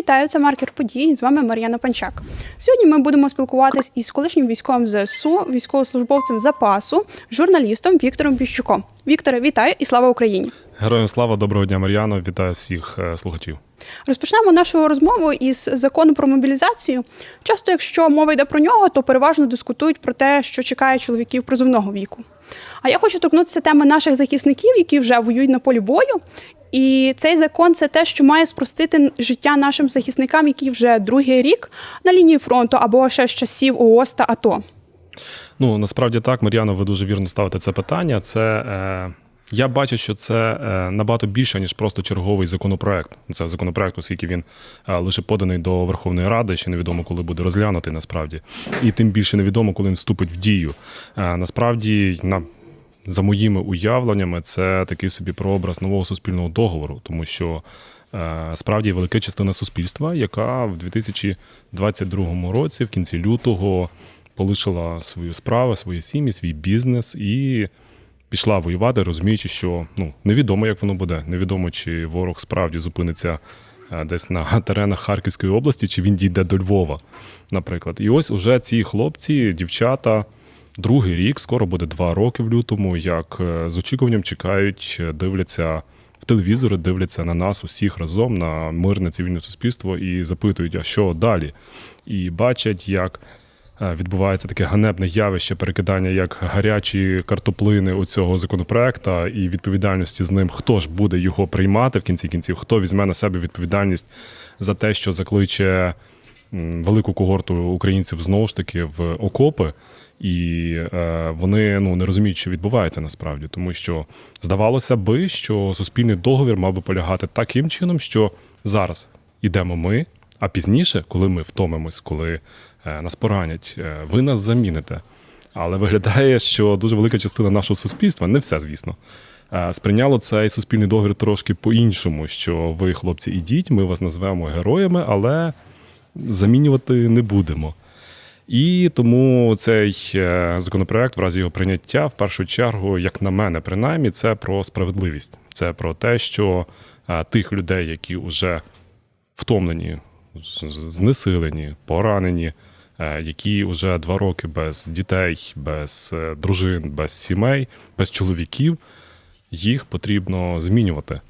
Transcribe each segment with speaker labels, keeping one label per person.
Speaker 1: Вітаю, це маркер подій. З вами Мар'яна Панчак. Сьогодні ми будемо спілкуватись із колишнім військовим ЗСУ, військовослужбовцем запасу, журналістом Віктором Піщуком. Вікторе, вітаю і слава Україні!
Speaker 2: Героям слава, доброго дня, Мар'яно. Вітаю всіх е, слухачів.
Speaker 1: Розпочнемо нашу розмову із закону про мобілізацію. Часто, якщо мова йде про нього, то переважно дискутують про те, що чекає чоловіків призовного віку. А я хочу торкнутися теми наших захисників, які вже воюють на полі бою. І цей закон це те, що має спростити життя нашим захисникам, які вже другий рік на лінії фронту або ще з часів ООС та АТО.
Speaker 2: Ну насправді так, Мар'яно, ви дуже вірно ставите це питання. Це е, я бачу, що це е, набагато більше ніж просто черговий законопроект. Це законопроект, оскільки він е, лише поданий до Верховної Ради, ще невідомо, коли буде розглянутий насправді, і тим більше невідомо, коли він вступить в дію. Е, насправді на за моїми уявленнями, це такий собі прообраз нового суспільного договору, тому що е, справді велика частина суспільства, яка в 2022 році, в кінці лютого, полишила свою справу, свої сім'ї, свій бізнес і пішла воювати, розуміючи, що ну невідомо, як воно буде. Невідомо, чи ворог справді зупиниться е, десь на теренах Харківської області, чи він дійде до Львова, наприклад. І ось уже ці хлопці, дівчата. Другий рік, скоро буде два роки в лютому, як е, з очікуванням чекають, е, дивляться в телевізори, дивляться на нас усіх разом, на мирне цивільне суспільство і запитують, а що далі? І бачать, як е, відбувається таке ганебне явище перекидання як гарячі картоплини у цього законопроекта і відповідальності з ним, хто ж буде його приймати в кінці кінців, хто візьме на себе відповідальність за те, що закличе велику когорту українців знову ж таки в окопи. І е, вони ну не розуміють, що відбувається насправді, тому що здавалося би, що суспільний договір мав би полягати таким чином, що зараз ідемо ми, а пізніше, коли ми втомимось, коли е, нас поранять, е, ви нас заміните. Але виглядає, що дуже велика частина нашого суспільства, не все, звісно, сприйняло цей суспільний договір трошки по-іншому. Що ви, хлопці, ідіть, ми вас назвемо героями, але замінювати не будемо. І тому цей е, законопроект, в разі його прийняття, в першу чергу, як на мене, принаймні, це про справедливість. Це про те, що е, тих людей, які вже втомлені, знесилені, поранені, е, які вже два роки без дітей, без дружин, без сімей, без чоловіків, їх потрібно змінювати.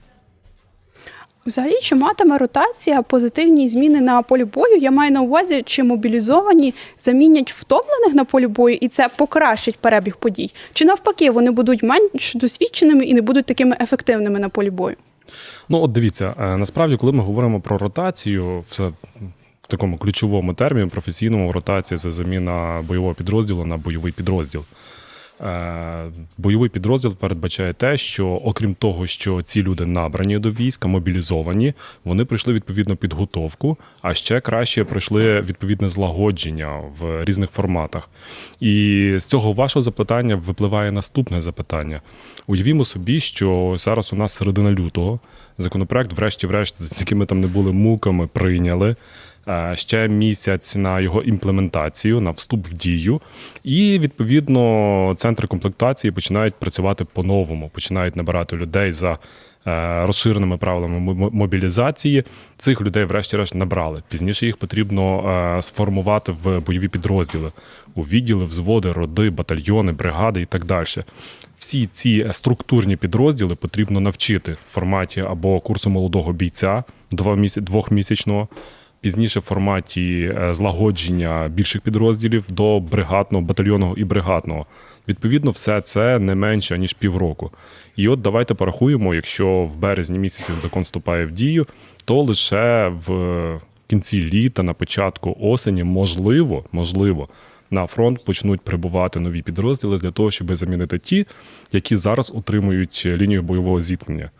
Speaker 1: Взагалі, чи матиме ротація позитивні зміни на полі бою? Я маю на увазі, чи мобілізовані замінять втомлених на полі бою, і це покращить перебіг подій? Чи навпаки вони будуть менш досвідченими і не будуть такими ефективними на полі бою?
Speaker 2: Ну, от дивіться, е, насправді, коли ми говоримо про ротацію, в в такому ключовому терміні, професійному ротація це заміна бойового підрозділу на бойовий підрозділ. Е, Бойовий підрозділ передбачає те, що окрім того, що ці люди набрані до війська, мобілізовані, вони пройшли відповідну підготовку, а ще краще пройшли відповідне злагодження в різних форматах. І з цього вашого запитання випливає наступне запитання. Уявімо собі, що зараз у нас середина лютого. Законопроект, врешті-врешт, з якими там не були муками, прийняли. Е, Ще місяць на його імплементацію, на вступ в дію, і відповідно центри комплектації починають працювати по-новому, починають набирати людей за е, розширеними правилами мобілізації. Цих людей, врешті-решт, набрали. Пізніше їх потрібно е, сформувати в бойові підрозділи у відділи, взводи, роди, батальйони, бригади і так далі. Всі ці структурні підрозділи потрібно навчити в форматі або курсу молодого бійця двохмісячного, пізніше в форматі е, злагодження більших підрозділів до бригадного, батальйонного і бригадного. Відповідно, все це не менше ніж півроку. І от давайте порахуємо, якщо в березні місяці закон вступає в дію, то лише в кінці літа, на початку осені, можливо, можливо, на фронт почнуть прибувати нові підрозділи для того, щоб замінити ті, які зараз утримують лінію бойового зіткнення.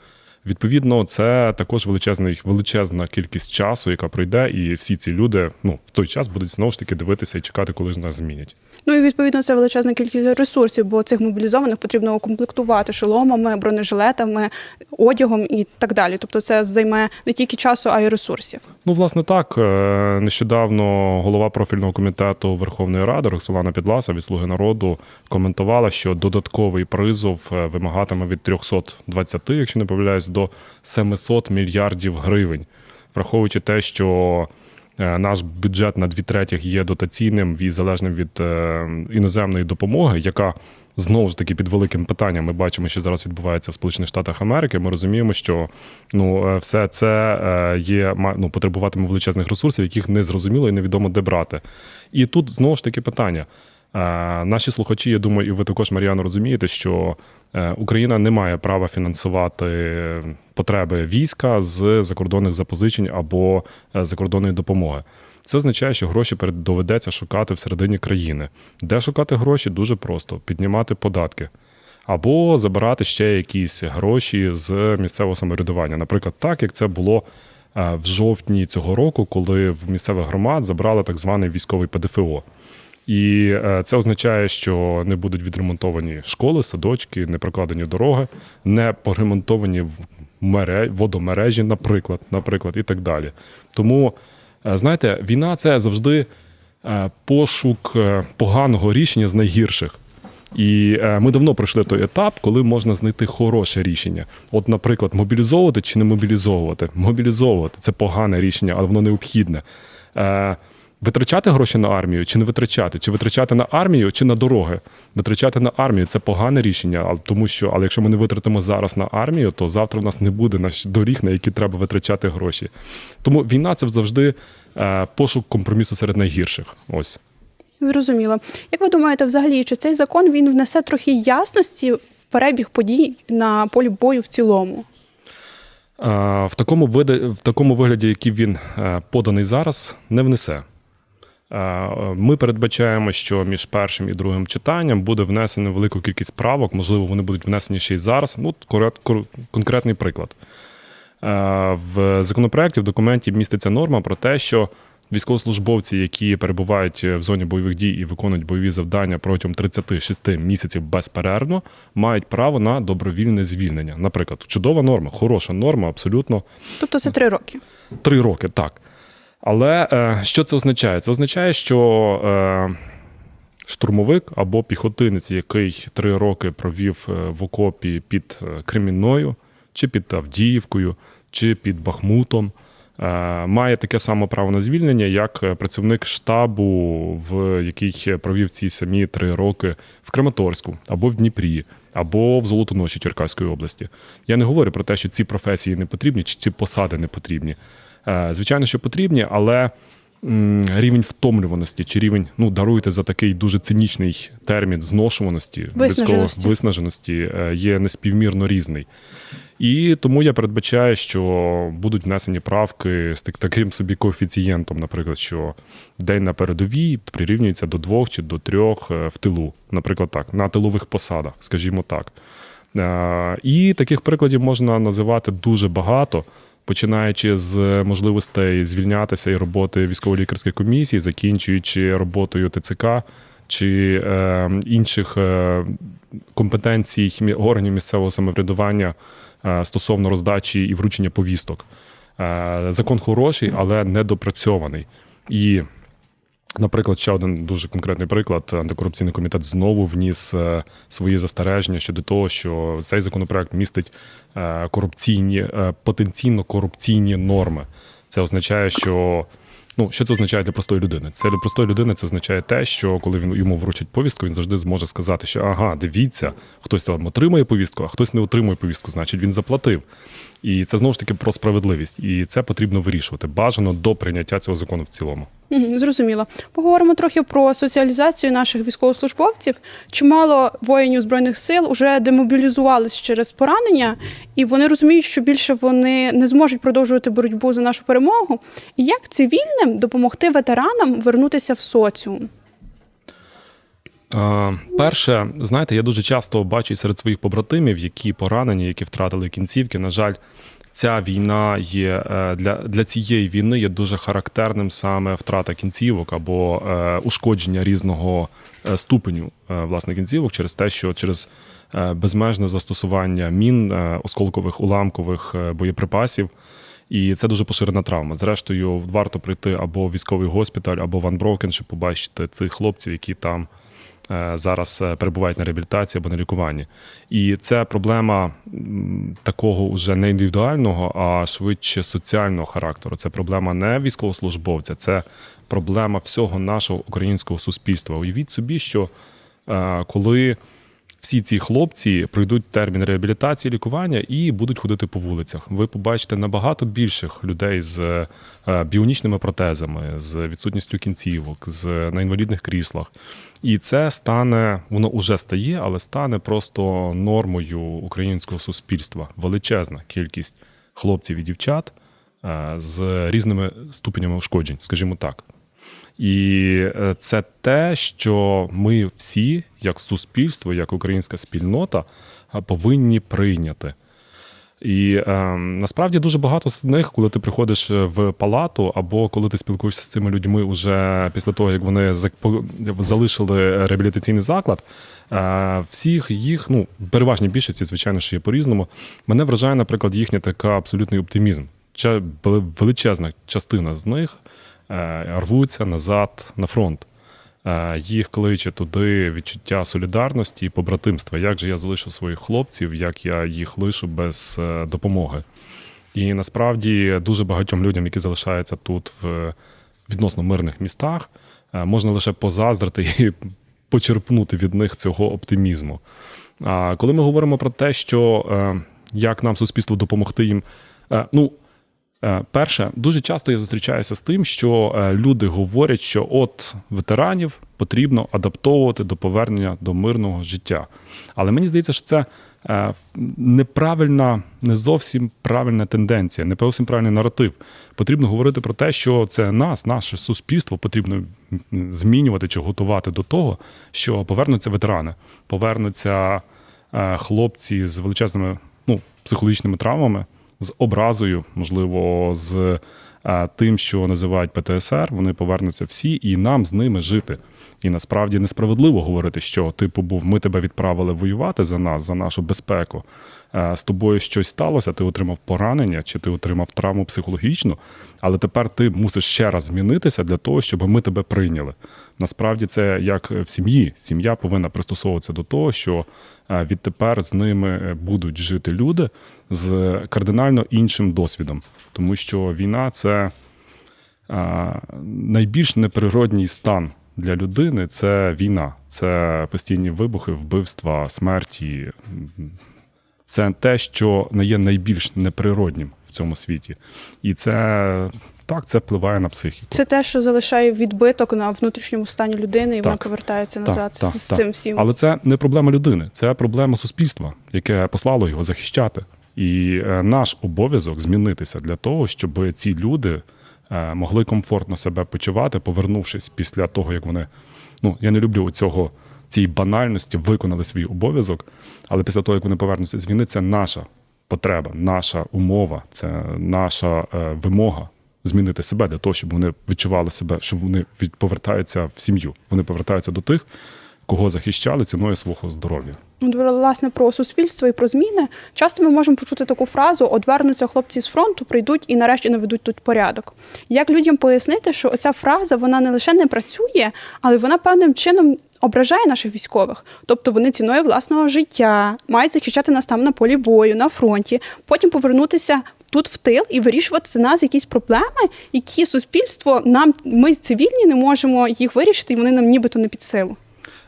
Speaker 2: Відповідно, це також величезний, величезна кількість часу, яка пройде, і всі ці люди ну, в той час будуть знову ж таки дивитися і чекати, коли ж нас змінять.
Speaker 1: Ну і відповідно це величезна кількість ресурсів, бо цих мобілізованих потрібно укомплектувати шоломами, бронежилетами, одягом і так далі. Тобто, це займе не тільки часу, а й ресурсів.
Speaker 2: Ну, власне, так. Е, Нещодавно голова профільного комітету Верховної Ради Роксолана Підласа від Слуги народу коментувала, що додатковий призов е, вимагатиме від 320, якщо не помиляюсь, до 700 мільярдів гривень. враховуючи те, що е, наш бюджет на дві третіх є дотаційним і залежним від е, іноземної допомоги, яка знову ж таки під великим питанням. Ми бачимо, що зараз відбувається в Сполучених Штатах Америки. Ми розуміємо, що ну е, все це є ну, потребуватиме величезних ресурсів, яких не зрозуміло і невідомо де брати. І тут знову ж таки питання. Е, Наші слухачі, я думаю, і ви також, Мар'яно, розумієте, що е, Україна не має права фінансувати потреби війська з закордонних запозичень або е, закордонної допомоги. Це означає, що гроші доведеться шукати всередині країни. Де шукати гроші? Дуже просто піднімати податки. Або забирати ще якісь гроші з місцевого самоврядування. Наприклад, так як це було в жовтні цього року, коли в місцевих громад забрали так званий військовий ПДФО. І е, це означає, що не будуть відремонтовані школи, садочки, не прокладені дороги, не поремонтовані водомережі, наприклад, наприклад, і так далі. Тому, е, знаєте, війна це завжди е, пошук поганого рішення з найгірших. І ми давно пройшли той етап, коли можна знайти хороше рішення. От, наприклад, мобілізовувати чи не мобілізовувати. Мобілізовувати це погане рішення, але воно необхідне. Витрачати гроші на армію чи не витрачати? Чи витрачати на армію, чи на дороги? Витрачати на армію це погане рішення, тому що, але якщо ми не витратимо зараз на армію, то завтра в нас не буде наш доріг, на які треба витрачати гроші. Тому війна це завжди е, пошук компромісу серед найгірших. Ось.
Speaker 1: Зрозуміло. Як ви думаєте, взагалі, чи цей закон він внесе трохи ясності в перебіг подій на полі бою в цілому?
Speaker 2: Е, в такому, види, в такому вигляді, який він е, поданий зараз, не внесе. Е, Ми передбачаємо, що між першим і другим читанням буде внесена велика кількість правок, можливо, вони будуть внесені ще й зараз. Ну, конкретний приклад. Е, В законопроекті в документі міститься норма про те, що військовослужбовці, які перебувають в зоні бойових дій і виконують бойові завдання протягом 36 місяців безперервно, мають право на добровільне звільнення. Наприклад, чудова норма, хороша норма, абсолютно
Speaker 1: Тобто це три роки.
Speaker 2: Три роки, так. Але е, що це означає? Це означає, що е, штурмовик або піхотинець, який три роки провів е, в окопі під е, Кремінною, чи під Авдіївкою, чи під Бахмутом, е, має таке саме право на звільнення, як е, працівник штабу, в який провів ці самі три роки в Краматорську або в Дніпрі. Або в Золотоноші Черкаської області. Я не говорю про те, що ці професії не потрібні, чи ці посади не потрібні. Е, Звичайно, що потрібні, але рівень втомлюваності чи рівень, ну даруйте за такий дуже цинічний термін зношуваності,
Speaker 1: Виснаженості.
Speaker 2: виснаженості е, є неспівмірно різний. І тому я передбачаю, що будуть внесені правки з таким собі коефіцієнтом, наприклад, що день на передовій прирівнюється до двох чи до трьох е, в тилу, наприклад, так, на тилових посадах, скажімо так. І таких прикладів можна називати дуже багато, починаючи з можливостей звільнятися і роботи військово-лікарської комісії, закінчуючи роботою ТЦК чи е, інших е, компетенцій органів місцевого самоврядування е, стосовно роздачі і вручення повісток. Е, Закон хороший, але недопрацьований. І Наприклад, ще один дуже конкретний приклад. Антикорупційний комітет знову вніс е, свої застереження щодо того, що цей законопроект містить е, корупційні, е, потенційно корупційні норми. Це означає, що ну що це означає для простої людини? Це для простої людини це означає те, що коли він йому вручить повістку, він завжди зможе сказати, що ага, дивіться, хтось там отримує повістку, а хтось не отримує повістку, значить він заплатив. І це знову ж таки про справедливість, і це потрібно вирішувати. Бажано до прийняття цього закону в цілому.
Speaker 1: Зрозуміло. Поговоримо трохи про соціалізацію наших військовослужбовців. Чимало воїнів збройних сил вже демобілізувались через поранення, і вони розуміють, що більше вони не зможуть продовжувати боротьбу за нашу перемогу. І як цивільним допомогти ветеранам вернутися в соціум?
Speaker 2: Е, Перше, знаєте, я дуже часто бачу серед своїх побратимів, які поранені, які втратили кінцівки. На жаль, ця війна є е, для, для цієї війни є дуже характерним саме втрата кінцівок або е, ушкодження різного е, ступеню власне кінцівок через те, що через безмежне застосування мін, осколкових уламкових боєприпасів. І це дуже поширена травма. Зрештою, варто прийти або в військовий госпіталь, або в Анброкен, щоб побачити цих хлопців, які там зараз е, перебувають на реабілітації або на лікуванні. І це проблема такого уже не індивідуального, а швидше соціального характеру. Це проблема не військовослужбовця, це проблема всього нашого українського суспільства. Уявіть собі, що е, коли всі ці хлопці пройдуть термін реабілітації, лікування і будуть ходити по вулицях. Ви побачите набагато більших людей з е, біонічними протезами, з відсутністю кінцівок, з на інвалідних кріслах. І це стане, воно вже стає, але стане просто нормою українського суспільства. Величезна кількість хлопців і дівчат е, з різними ступенями ушкоджень, скажімо так. І е, це те, що ми всі, як суспільство, як українська спільнота, е, повинні прийняти. І е, насправді дуже багато з них, коли ти приходиш в палату, або коли ти спілкуєшся з цими людьми уже після того, як вони залишили реабілітаційний заклад, е, всіх їх, ну, переважній більшості, звичайно, що є по-різному, мене вражає, наприклад, їхній така абсолютний оптимізм. Величезна частина з них е, рвуться назад на фронт. Е, Їх кличе туди відчуття солідарності і побратимства. Як же я залишу своїх хлопців, як я їх лишу без е, допомоги. І насправді дуже багатьом людям, які залишаються тут в відносно мирних містах, е, можна лише позаздрити і почерпнути від них цього оптимізму. А коли ми говоримо про те, що е, як нам суспільству допомогти їм, е, ну. Е, Перше, дуже часто я зустрічаюся з тим, що е, люди говорять, що от ветеранів потрібно адаптовувати до повернення до мирного життя. Але мені здається, що це е, неправильна, не зовсім правильна тенденція, не зовсім правильний наратив. Потрібно говорити про те, що це нас, наше суспільство потрібно змінювати чи готувати до того, що повернуться ветерани, повернуться хлопці з величезними ну, психологічними травмами з образою, можливо, з е, тим, що називають ПТСР, вони повернуться всі, і нам з ними жити. І насправді несправедливо говорити, що типу був, ми тебе відправили воювати за нас, за нашу безпеку. Е, З тобою щось сталося, ти отримав поранення, чи ти отримав травму психологічну, але тепер ти мусиш ще раз змінитися для того, щоб ми тебе прийняли. Насправді це як в сім'ї. Сім'я повинна пристосовуватися до того, що е, відтепер з ними е, будуть жити люди з кардинально іншим досвідом, тому що війна це найбільш неприродній стан для людини це війна, це постійні вибухи, вбивства, смерті. Це те, що є найбільш неприроднім в цьому світі. І це так, це впливає на психіку.
Speaker 1: Це те, що залишає відбиток на внутрішньому стані людини, і вона
Speaker 2: Так.
Speaker 1: повертається назад
Speaker 2: так,
Speaker 1: з, з
Speaker 2: так.
Speaker 1: цим всім.
Speaker 2: Але це не проблема людини, це проблема суспільства, яке послало його захищати. І е, наш обов'язок змінитися для того, щоб ці люди е, могли комфортно себе почувати, повернувшись після того, як вони. Ну, я не люблю цього цієї банальності, виконали свій обов'язок, але після того, як вони повернуться з війни, це наша потреба, наша умова, це наша е, вимога змінити себе для того, щоб вони відчували себе, що вони повертаються в сім'ю. Вони повертаються до тих, кого захищали ціною свого здоров'я.
Speaker 1: От, власне, про суспільство і про зміни. Часто ми можемо почути таку фразу: одвернуться хлопці з фронту, прийдуть і нарешті наведуть тут порядок. Як людям пояснити, що оця фраза вона не лише не працює, але вона певним чином ображає наших військових. Тобто вони ціною власного життя мають захищати нас там на полі бою, на фронті, потім повернутися. Тут в тил і вирішувати за нас якісь проблеми, які суспільство нам ми цивільні не можемо їх вирішити, і вони нам нібито не під силу.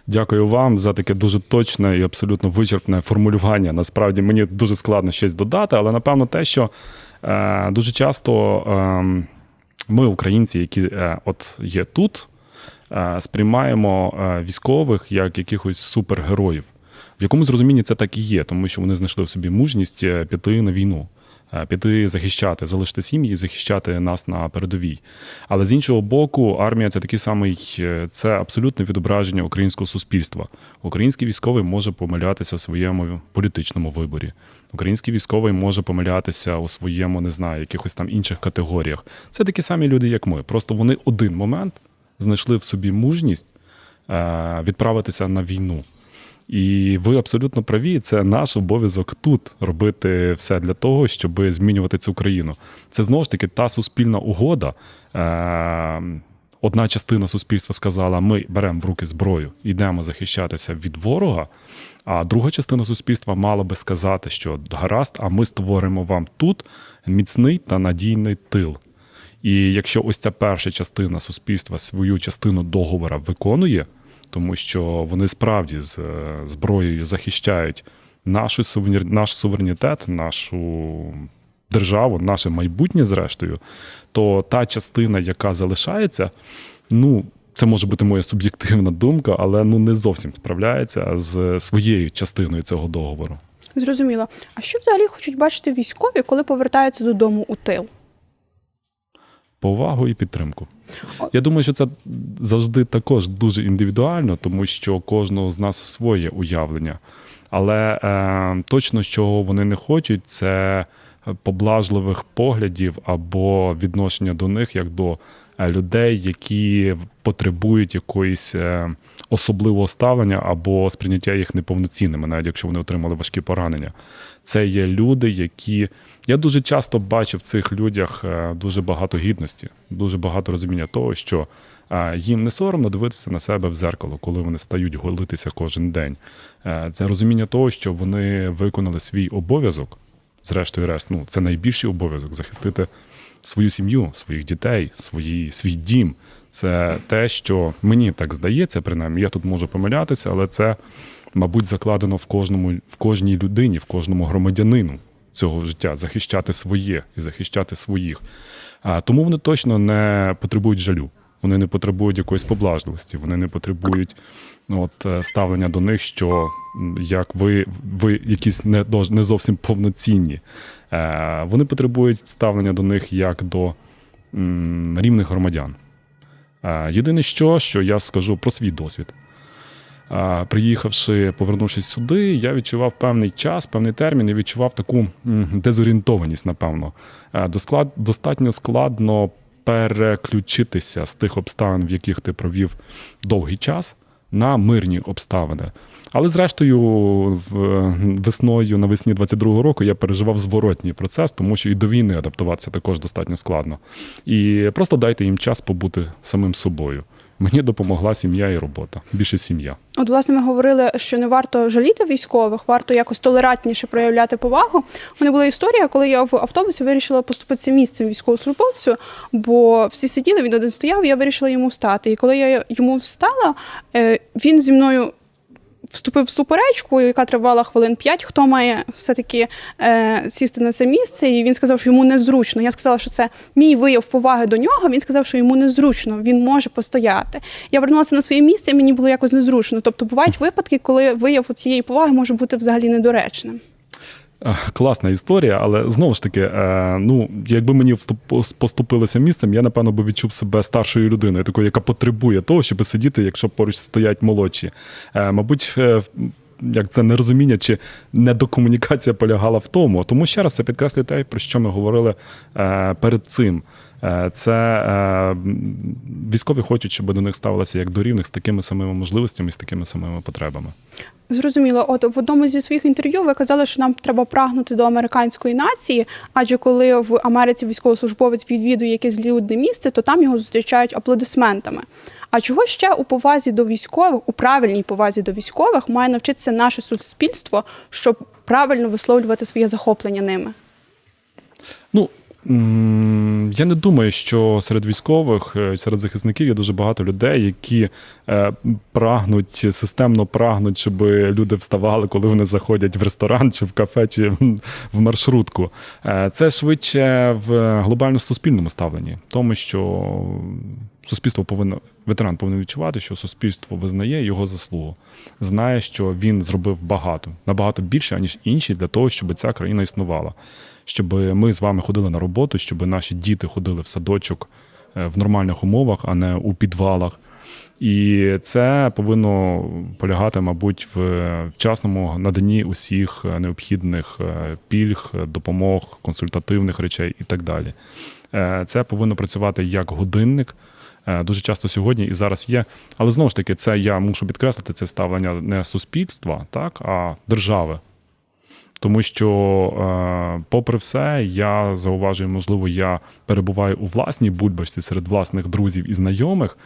Speaker 2: Дякую вам за таке дуже точне і абсолютно вичерпне формулювання. Насправді мені дуже складно щось додати, але напевно те, що е, дуже часто е, ми, українці, які е, от є тут, сприймаємо е, військових як якихось супергероїв. В якомусь розумінні це так і є, тому що вони знайшли в собі мужність е, піти на війну. е, Піти захищати, залишити сім'ї, захищати нас на передовій. Але з іншого боку, армія це такий самий, е, це абсолютне відображення українського суспільства. Український військовий може помилятися в своєму політичному виборі. Український військовий може помилятися у своєму, не знаю, якихось там інших категоріях. Це такі самі люди, як ми. Просто вони один момент знайшли в собі мужність е, відправитися на війну. І ви абсолютно праві. Це наш обов'язок тут робити все для того, щоб змінювати цю країну. Це знову ж таки та суспільна угода. Е, одна частина суспільства сказала: ми беремо в руки зброю, йдемо захищатися від ворога. А друга частина суспільства мала би сказати, що гаразд, а ми створимо вам тут міцний та надійний тил. І якщо ось ця перша частина суспільства свою частину договора виконує, тому що вони справді з е, зброєю захищають наш, суверені- наш суверенітет, нашу державу, наше майбутнє, зрештою, то та частина, яка залишається, ну. Це може бути моя суб'єктивна думка, але ну не зовсім справляється з своєю частиною цього договору.
Speaker 1: Зрозуміло. А що взагалі хочуть бачити військові, коли повертаються додому у тил?
Speaker 2: Повагу і підтримку. Я думаю, що це завжди також дуже індивідуально, тому що кожного з нас своє уявлення. Але е, точно, чого вони не хочуть, це поблажливих поглядів або відношення до них як до е, людей, які потребують якоїсь е, особливого ставлення або сприйняття їх неповноцінними, навіть якщо вони отримали важкі поранення. Це є люди, які я дуже часто бачу в цих людях е, дуже багато гідності, дуже багато розуміння того, що їм не соромно дивитися на себе в зеркало, коли вони стають голитися кожен день. Це розуміння того, що вони виконали свій обов'язок. Зрештою, решт, ну це найбільший обов'язок захистити свою сім'ю, своїх дітей, свої, свій дім. Це те, що мені так здається, принаймні, я тут можу помилятися, але це, мабуть, закладено в кожному, в кожній людині, в кожному громадянину цього життя захищати своє і захищати своїх. А тому вони точно не потребують жалю. Вони не потребують якоїсь поблажливості, вони не потребують от, е, ставлення до них, що як ви, ви якісь не, не зовсім повноцінні. Е, Вони потребують ставлення до них як до м, рівних громадян. Е, Єдине, що, що я скажу про свій досвід. Е, Приїхавши, повернувшись сюди, я відчував певний час, певний термін і відчував таку м, дезорієнтованість, напевно. Е, досклад- Достатньо складно переключитися з тих обставин, в яких ти провів довгий час, на мирні обставини. Але зрештою, весною навесні 22-го року я переживав зворотній процес, тому що і до війни адаптуватися також достатньо складно. І просто дайте їм час побути самим собою. Мені допомогла сім'я і робота. Більше сім'я.
Speaker 1: От, власне, ми говорили, що не варто жаліти військових, варто якось толерантніше проявляти повагу. У мене була історія, коли я в автобусі вирішила поступитися місцем військовослужбовцю, бо всі сиділи, він один стояв, я вирішила йому встати. І коли я йому встала, е, він зі мною. Вступив в суперечку, яка тривала хвилин п'ять. Хто має все-таки е, сісти на це місце? І він сказав, що йому незручно. Я сказала, що це мій вияв поваги до нього. Він сказав, що йому незручно, він може постояти. Я вернулася на своє місце, і мені було якось незручно. Тобто бувають випадки, коли вияв цієї поваги може бути взагалі недоречним.
Speaker 2: Класна історія, але знову ж таки, е, ну якби мені поступилося місцем, я напевно би відчув себе старшою людиною, такою, яка потребує того, щоб сидіти, якщо поруч стоять молодші. Е, Мабуть, е, як це нерозуміння чи недокомунікація полягала в тому. Тому ще раз це підкреслює те, про що ми говорили перед цим. Е, Це е, військові хочуть, щоб до них ставилося як до рівних з такими самими можливостями і з такими самими потребами.
Speaker 1: Зрозуміло, от в одному зі своїх інтерв'ю ви казали, що нам треба прагнути до американської нації, адже коли в Америці військовослужбовець відвідує якесь людне місце, то там його зустрічають аплодисментами. А чого ще у повазі до військових, у правильній повазі до військових, має навчитися наше суспільство, щоб правильно висловлювати своє захоплення ними?
Speaker 2: Ну я не думаю, що серед військових, е, серед захисників є дуже багато людей, які е, прагнуть системно прагнуть, щоб люди вставали, коли вони заходять в ресторан, чи в кафе, чи в маршрутку. Е, Це швидше в глобально суспільному ставленні, тому що суспільство повинно ветеран повинен відчувати, що суспільство визнає його заслугу, знає, що він зробив багато, набагато більше аніж інші для того, щоб ця країна існувала. Щоб ми з вами ходили на роботу, щоб наші діти ходили в садочок е, в нормальних умовах, а не у підвалах. І це повинно полягати, мабуть, в вчасному наданні усіх необхідних е, пільг, допомог, консультативних речей і так далі. Е, Це повинно працювати як годинник. Дуже часто сьогодні і зараз є. Але знову ж таки, це я мушу підкреслити це ставлення не суспільства, так, а держави. Тому що, е, попри все, я зауважую, можливо, я перебуваю у власній бульбашці серед власних друзів і знайомих,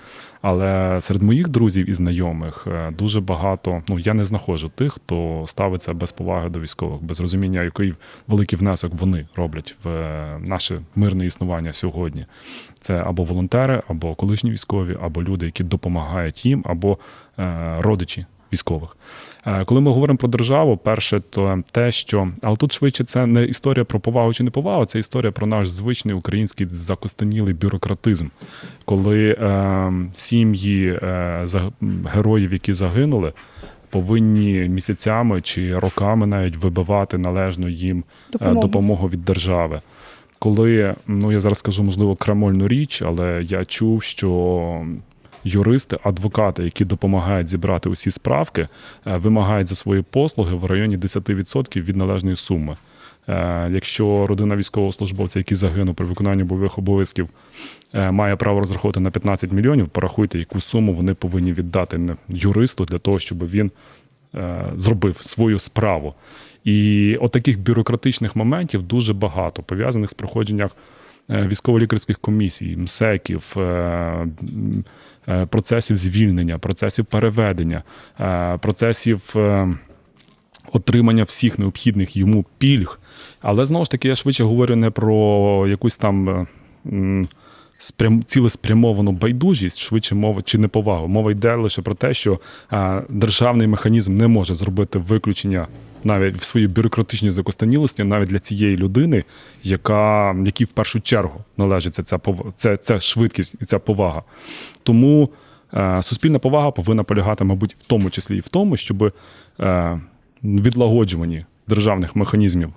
Speaker 2: але серед моїх друзів і знайомих е, дуже багато. Ну я не знаходжу тих, хто ставиться без поваги до військових, без розуміння, який великий внесок вони роблять в е, наше мирне існування сьогодні. Це або волонтери, або колишні військові, або люди, які допомагають їм, або родичі військових. Е, Коли ми говоримо про державу, перше, то те, що але тут швидше це не історія про повагу чи неповагу, це історія про наш звичний український закостенілий бюрократизм, коли е, сім'ї е, героїв, які загинули. Повинні місяцями чи роками навіть вибивати належну їм е,
Speaker 1: Допомогу.
Speaker 2: допомогу від держави. Коли ну я зараз скажу можливо крамольну річ, але я чув, що юристи, адвокати, які допомагають зібрати усі справки, е, вимагають за свої послуги в районі 10% від належної суми. Е, Якщо родина військовослужбовця, який загинув при виконанні бойових обов'язків, е, має право розраховувати на 15 мільйонів, порахуйте, яку суму вони повинні віддати юристу для того, щоб він зробив свою справу. І от бюрократичних моментів дуже багато, пов'язаних з проходженням військово-лікарських комісій, МСЕКів, е, е, процесів звільнення, процесів переведення, е, процесів. е, Отримання всіх необхідних йому пільг. Але знову ж таки, я швидше говорю не про якусь там е, спрям, цілеспрямовану байдужість, швидше мова чи неповагу. Мова йде лише про те, що а, державний механізм не може зробити виключення навіть в своїй бюрократичній закостанілості, навіть для цієї людини, яка якій в першу чергу належиться ця ця, ця швидкість і ця повага. Тому е, суспільна повага повинна полягати, мабуть, в тому числі і в тому, щоб е, відлагоджуванні державних механізмів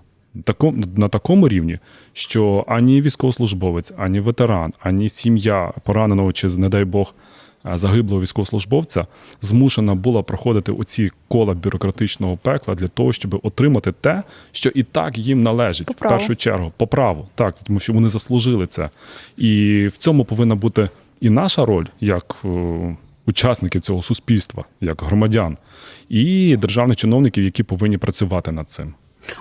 Speaker 2: на такому рівні, що ані військовослужбовець, ані ветеран, ані сім'я пораненого чи, не дай Бог, е, загиблого військовослужбовця змушена була проходити оці кола бюрократичного пекла для того, щоб отримати те, що і так їм належить
Speaker 1: По
Speaker 2: в першу чергу, по праву, так, тому що вони заслужили це. І в цьому повинна бути і наша роль як е, учасників цього суспільства, як громадян, і державних чиновників, які повинні працювати над цим.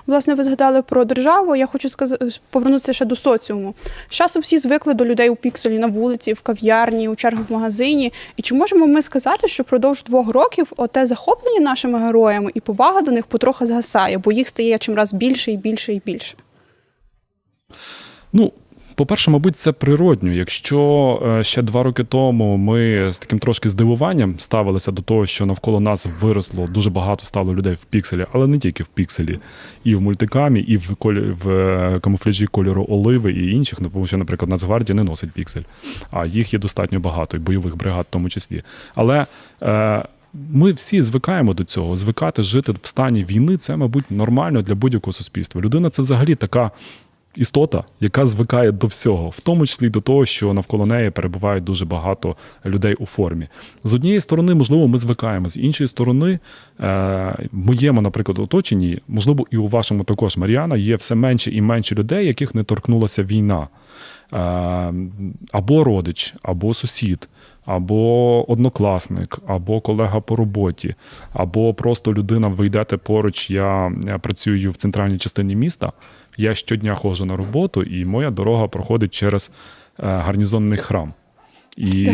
Speaker 1: Власне, ви згадали про державу. Я хочу сказати, повернутися ще до соціуму. З часом всі звикли до людей у пікселі на вулиці, в кав'ярні, у чергах в магазині. І чи можемо ми сказати, що впродовж двох років оте захоплення нашими героями і повага до них потроха згасає, бо їх стає чимраз більше і більше і більше.
Speaker 2: Ну, по-перше, мабуть, це природньо. Якщо е, ще два роки тому ми з таким трошки здивуванням ставилися до того, що навколо нас виросло дуже багато стало людей в пікселі, але не тільки в пікселі, і в мультикамі, і в колі в е, камуфляжі кольору оливи і інших. Ну, тому що, наприклад, Нацгвардія не носить піксель, а їх є достатньо багато, і бойових бригад в тому числі. Але е, ми всі звикаємо до цього. Звикати жити в стані війни це, мабуть, нормально для будь-якого суспільства. Людина це взагалі така істота, яка звикає до всього, в тому числі до того, що навколо неї перебувають дуже багато людей у формі. З однієї сторони, можливо, ми звикаємо, з іншої сторони, е, в моєму, наприклад, оточенні, можливо, і у вашому також Мар'яна, є все менше і менше людей, яких не торкнулася війна. Е, Або родич, або сусід, або однокласник, або колега по роботі, або просто людина, ви йдете поруч. Я я працюю в центральній частині міста. Я щодня ходжу на роботу, і моя дорога проходить через е, гарнізонний храм. І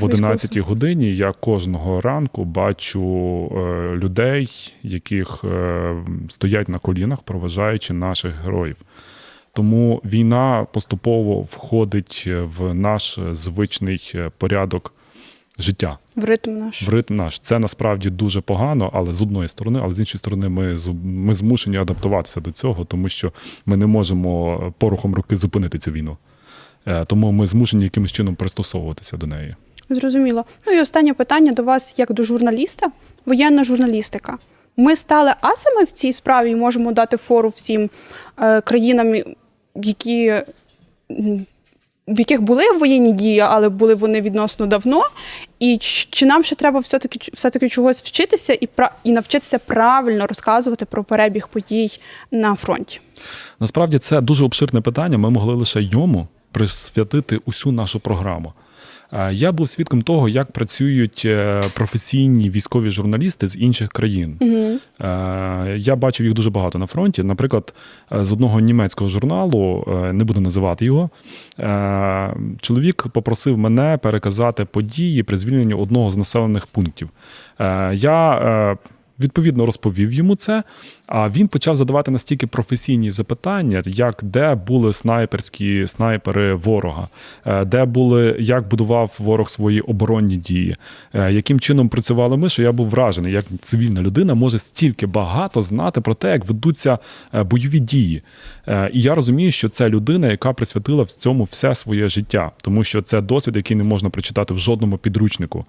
Speaker 2: в 11 годині я кожного ранку бачу е, людей, яких е, стоять на колінах, проважаючи наших героїв. Тому війна поступово входить в наш звичний е, порядок життя
Speaker 1: В ритм наш.
Speaker 2: в ритм наш. Це насправді дуже погано, але з одної сторони, але з іншої сторони, ми, ми змушені адаптуватися до цього, тому що ми не можемо порухом руки зупинити цю війну. Е, Тому ми змушені якимось чином пристосовуватися до неї.
Speaker 1: Зрозуміло. Ну і останнє питання до вас, як до журналіста, воєнна журналістика. Ми стали асами в цій справі і можемо дати фору всім е, країнам, які, в яких були воєнні дії, але були вони відносно давно. І чи нам ще треба все-таки, все-таки чогось вчитися і, і навчитися правильно розказувати про перебіг подій на фронті?
Speaker 2: Насправді це дуже обширне питання. Ми могли лише йому присвятити усю нашу програму. Е, Я був свідком того, як працюють е, професійні військові журналісти з інших країн. Е, Я бачив їх дуже багато на фронті. Наприклад, з одного німецького журналу, не буду називати його, чоловік попросив мене переказати події при звільненні одного з населених пунктів. Я відповідно розповів йому це, а він почав задавати настільки професійні запитання, як де були снайперські снайпери ворога, е, де були, як будував ворог свої оборонні дії, е, яким чином працювали ми, що я був вражений, як цивільна людина може стільки багато знати про те, як ведуться е, бойові дії. І я розумію, що це людина, яка присвятила в цьому все своє життя, тому що це досвід, який не можна прочитати в жодному підручнику.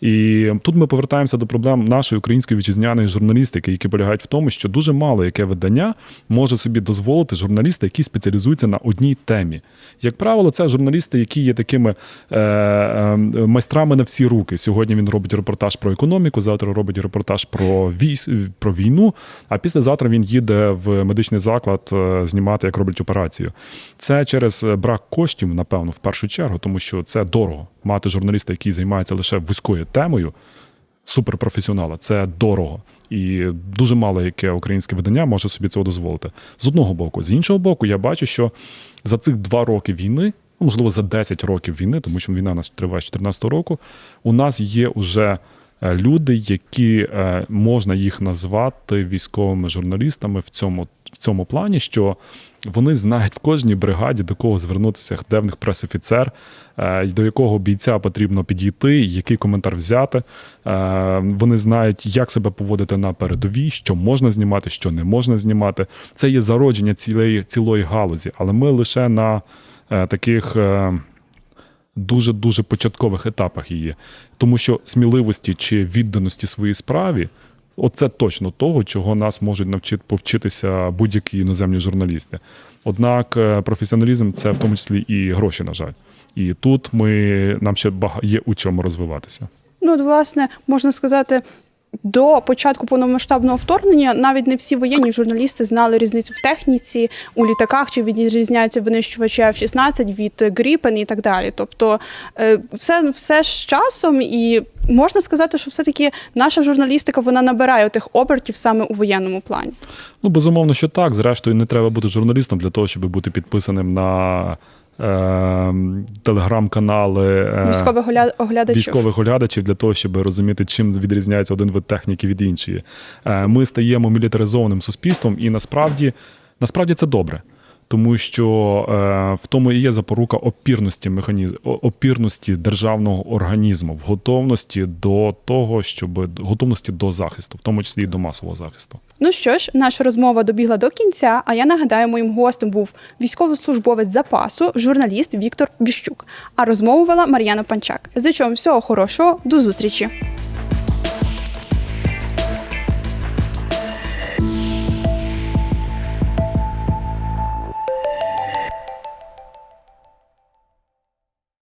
Speaker 2: І тут ми повертаємося до проблем нашої української вітчизняної журналістики, які полягають в тому, що дуже мало яке видання може собі дозволити журналіста, який спеціалізується на одній темі. Як правило, це журналісти, які є такими е, е, майстрами на всі руки. Сьогодні він робить репортаж про економіку, завтра робить репортаж про війс, про війну. А післязавтра він їде в медичний заклад е, знімати, як роблять операцію. Це через брак коштів, напевно, в першу чергу, тому що це дорого мати журналіста, який займається лише вузькою темою суперпрофесіонала. Це дорого. І дуже мало яке українське видання може собі цього дозволити. З одного боку, з іншого боку, я бачу, що за цих два роки війни, ну, можливо, за 10 років війни, тому що війна у нас триває з 14 року, у нас є вже е, люди, які е, можна їх назвати військовими журналістами в цьому, в цьому плані, що вони знають в кожній бригаді, до кого звернутися, де в них пресофіцер, е, до якого бійця потрібно підійти, який коментар взяти. Е, Вони знають, як себе поводити на передовій, що можна знімати, що не можна знімати. Це є зародження цілої, цілої галузі, але ми лише на е, таких. Дуже дуже початкових етапах її, тому що сміливості чи відданості своїй справі, оце точно того, чого нас можуть навчити повчитися будь-які іноземні журналісти. Однак е, професіоналізм це в тому числі і гроші, на жаль. І тут ми нам ще є у чому розвиватися.
Speaker 1: Ну, от, власне, можна сказати, до початку повномасштабного вторгнення навіть не всі воєнні журналісти знали різницю в техніці у літаках, чи відрізняються винищувачі F-16 від Гріпен і так далі. Тобто, е, все, все з часом, і можна сказати, що все-таки наша журналістика вона набирає тих обертів саме у воєнному плані.
Speaker 2: Ну, безумовно, що так. Зрештою, не треба бути журналістом для того, щоб бути підписаним на телеграм-канали. е,
Speaker 1: Військових оглядачів.
Speaker 2: військових оглядачів для того, щоб розуміти, чим відрізняється один вид техніки від іншої. Е, Ми стаємо мілітаризованим суспільством, і насправді, насправді це добре. Тому що е, в тому і є запорука опірності механізм, опірності державного організму, в готовності до того, щоб готовності до захисту, в тому числі і до масового захисту.
Speaker 1: Ну що ж, наша розмова добігла до кінця. А я нагадаю, моїм гостем був військовослужбовець запасу, журналіст Віктор Біщук. А розмову вела Мар'яна Панчак. Зичу всього хорошого, до зустрічі.